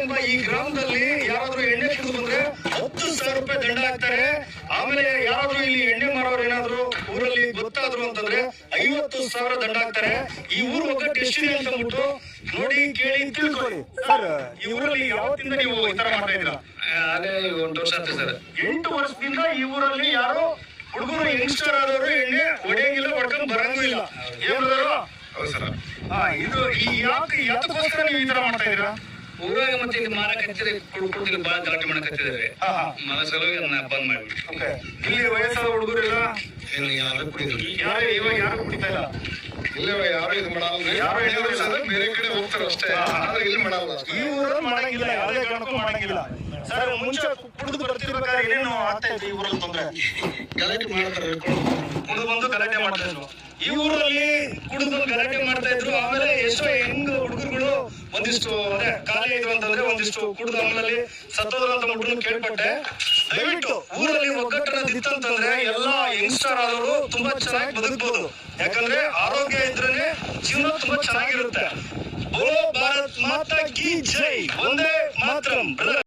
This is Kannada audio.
ಈ ಗ್ರಾಮದಲ್ಲಿ ಯಾರಾದ್ರೂ ಎಣ್ಣೆ ಕುಡಿದು ಬಂದ್ರೆ ಹತ್ತು ಸಾವಿರ ರೂಪಾಯಿ ದಂಡ ಹಾಕ್ತಾರೆ. ಆಮೇಲೆ ಯಾರಾದ್ರೂ ಇಲ್ಲಿ ಎಣ್ಣೆ ಮಾರೋರು ಏನಾದ್ರು ಊರಲ್ಲಿ ಗೊತ್ತಾದ್ರು ಅಂತಂದ್ರೆ ಐವತ್ತು ಸಾವಿರ ದಂಡ ಹಾಕ್ತಾರೆ. ಈ ಊರು ಒಗ್ಗಟ್ಟು ಎಷ್ಟಿದೆ ಅಂತ ಅಂದ್ಬಿಟ್ಟು ನೋಡಿ ಕೇಳಿ ತಿಳ್ಕೊಳ್ಳಿ. ಸರ್ ಈ ಊರಲ್ಲಿ ಯಾವತ್ತಿಂದ ನೀವು ಈ ತರ ಮಾಡ್ತಾ ಇದ್ದೀರಾ? ಅದೇ ಒಂದು ವರ್ಷ ಆಗ್ತದೆ ಸರ್. ಎಂಟು ವರ್ಷದಿಂದ ಈ ಊರಲ್ಲಿ ಯಾರು ಹುಡುಗರು ಯಂಗ್ಸ್ಟರ್ ಆದವರು ಎಣ್ಣೆ ಹೊಡೆಯಂಗಿಲ್ಲ ಹೊಡ್ಕೊಂಡ್ ಬರಂಗೂ ಇಲ್ಲ. ಏನ್ ಇದು ಈ ಯಾಕೆ ಯಾತಕ್ಕೋಸ್ಕರ ನೀವು ಈ ತರ ಮಾಡ್ತಾ ಇದ್ದೀರಾ? ಊರಾಗ ಮತ್ತೆ ಇಲ್ಲಿ ಮಾರಕ್ ಹಚ್ಚಿದ್ರೆ ಕುಡ್ಕೊಡ್ತಿಲ್ಲ ಬಾಳ ಗಲಾಟೆ ಮಾಡಕ್ ಹಚ್ಚಿದ್ದಾರೆ ಮನ ಸಲುವಾಗಿ ಅದನ್ನ ಬಂದ್ ಮಾಡ್ಬಿಟ್ಟು ಇಲ್ಲಿ ವಯಸ್ಸಾದ ಹುಡುಗರೆಲ್ಲ? ಇಲ್ಲಿ ಯಾರು ಕುಡಿದ್ರು ಯಾರು ಇವಾಗ ಯಾರು ಕುಡಿತಾ ಇಲ್ಲ? ಇಲ್ಲ ಯಾರು ಇದು ಮಾಡಲ್ಲ. ಯಾರು ಎಣ್ಣೆ ಯಾರು ಬೇರೆ ಕಡೆ ಹೋಗ್ತಾರೆ ಅಷ್ಟೇ. ಆದ್ರೆ ಇಲ್ಲಿ ಮಾಡಲ್ಲ ಈ ಊರಲ್ಲಿ ಮಾಡಂಗಿಲ್ಲ ಯಾವುದೇ ಕಾರಣಕ್ಕೂ ಮಾಡಂಗಿಲ್ಲ. ಸರ್ ಮುಂಚೆ ಕುಡಿದು ಬರ್ತಿರ್ಬೇಕಾದ್ರೆ ಏನೇನು ಆಗ್ತಾ ಇತ್ತು ಈ ಊರಲ್ಲಿ ತೊಂದ್ರೆ? ಗಲಾಟೆ ಮಾಡ್ತಾರೆ ಕುಡಿದು ಬಂದು ಗಲಾಟೆ ಮಾಡ್ತಾ ಇದ್ರು ಈ ಊರಲ್ಲಿ ಕುಡಿದು ಬಂದು ಗಲಾಟೆ ಮಾಡ್ತಾ ಇದ್ರು ಆಮೇಲೆ ಎಷ್ಟೋ ಹೆಂಗ್ ಹುಡುಗರುಗಳು ಒಂದಿಷ್ಟು ಅದೇ ಖಾಲಿ ಇದ್ರು ಅಂತಂದ್ರೆ ಒಂದಿಷ್ಟು ಕುಡಿದ ಮನೆಯಲ್ಲಿ ಸತ್ತೋದ್ರು ಅಂತ ಕೇಳ್ಪಟ್ಟೆ. ದಯವಿಟ್ಟು ಊರಲ್ಲಿ ಒಗ್ಗಟ್ಟನ ಅಂತಂದ್ರೆ ಎಲ್ಲಾ ಯಂಗ್ಸ್ಟರ್ ಆದವರು ತುಂಬಾ ಚೆನ್ನಾಗಿ ಬದುಕಬಹುದು ಯಾಕಂದ್ರೆ ಆರೋಗ್ಯ ಇದ್ರೇನೆ ಜೀವನ ತುಂಬಾ ಚೆನ್ನಾಗಿರುತ್ತೆ. ಬೋಲೋ ಭಾರತ್ ಮಾತಾ ಕಿ ಜೈ. ಒಂದೇ ಮಾತ್ರಂ.